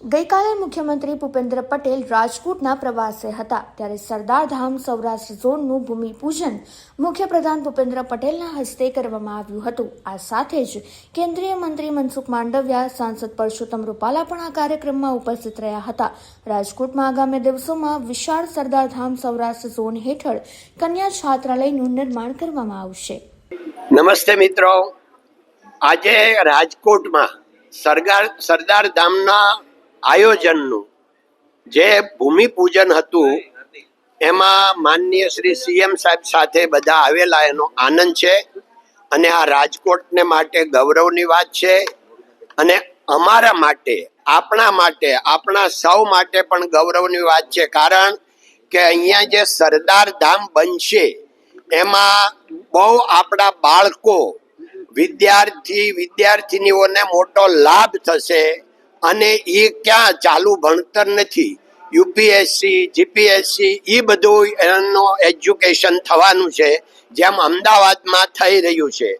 ગઈકાલે મુખ્યમંત્રી ભૂપેન્દ્ર પટેલ રાજકોટના પ્રવાસે હતા. ત્યારે સરદાર ધામ સૌરાષ્ટ્ર ઝોનનું ભૂમિપૂજન મુખ્યપ્રધાન ભૂપેન્દ્ર પટેલના હસ્તે કરવામાં આવ્યું હતું. આ સાથે જ કેન્દ્રીય મંત્રી મનસુખ માંડવિયા, સાંસદ પરસોત્તમ રૂપાલા પણ આ કાર્યક્રમમાં ઉપસ્થિત રહ્યા હતા. રાજકોટમાં આગામી દિવસોમાં વિશાળ સરદાર ધામ સૌરાષ્ટ્ર ઝોન હેઠળ કન્યા છાત્રાલયનું નિર્માણ કરવામાં આવશે. નમસ્તે મિત્રો. આજે રાજકોટમાં સરદાર સરદાર ધામના આયોજનનું. જે ભૂમિપૂજન હતું, એમાં માનનીય શ્રી સીએમ સાહેબ સાથે બધા આવેલા, એનો આનંદ છે. અને આ રાજકોટને માટે ગૌરવની વાત છે. અને અમારા માટે, આપણા માટે, આપણા સૌ માટે પણ ગૌરવની વાત છે. કારણ કે અહીંયા જે સરદાર ધામ બનશે, એમાં બહુ આપણા બાળકો, વિદ્યાર્થી, વિદ્યાર્થીનીઓને મોટો લાભ થશે. અને એ ક્યાં ચાલુ ભણતર નથી. યુપીએસસી, જીપીએસસી એ બધું એનો એજ્યુકેશન થવાનું છે, જેમ અમદાવાદમાં થઈ રહ્યું છે.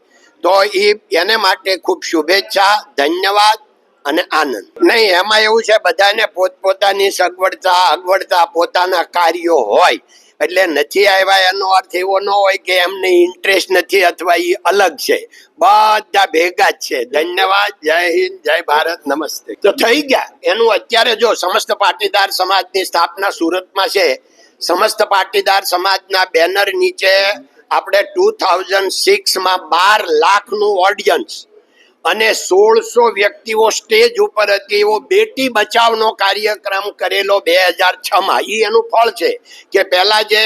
તો એ એને માટે ખૂબ શુભેચ્છા, ધન્યવાદ અને આનંદ. નહીં, એમાં એવું છે, બધાને પોતપોતાની સગવડતા, અગવડતા, પોતાના કાર્યો હોય. એટલે નથી આવ્યા, એનો અર્થ એવો ન હોય કે એમને ઇન્ટરેસ્ટ નથી અથવા એ અલગ છે. બધા ભેગા જ છે. ધન્યવાદ. જય હિન્દ, જય ભારત, નમસ્તે. તો થઈ ગયા. એનું અત્યારે જો સમસ્ત પાટીદાર સમાજની સ્થાપના સુરતમાં છે. સમસ્ત પાટીદાર સમાજના બેનર નીચે આપણે ટુ થાઉઝન્ડ સિક્સમાં બાર લાખનું ઓડિયન્સ અને સોળસો વ્યક્તિઓ સ્ટેજ ઉપર હતી. એવો બેટી બચાવનો કાર્યક્રમ કરેલો બે હજાર છ માં એ એનું ફળ છે કે પહેલા જે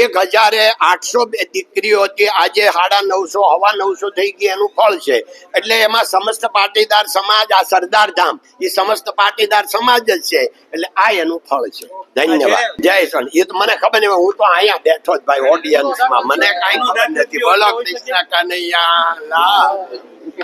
એક હજારે આઠસો દીકરીઓ હતી. આજે સાડા નવસો હવા નવસો થઈ ગઈ એનું ફળ છે. એટલે એમાં સમસ્ત પાટીદાર સમાજ આ સરદાર ધામ એ સમસ્ત પાટીદાર સમાજ જ છે. એટલે આ એનું ફળ છે. ધન્યવાદ. જય સન. એ તો મને ખબર નહીં હું તો અહીંયા બેઠો જ ભાઈ ઓડિયન્સમાં મને કાંઈ ખબર નથી. બોલો કૃષ્ણ કનૈયા લાલ.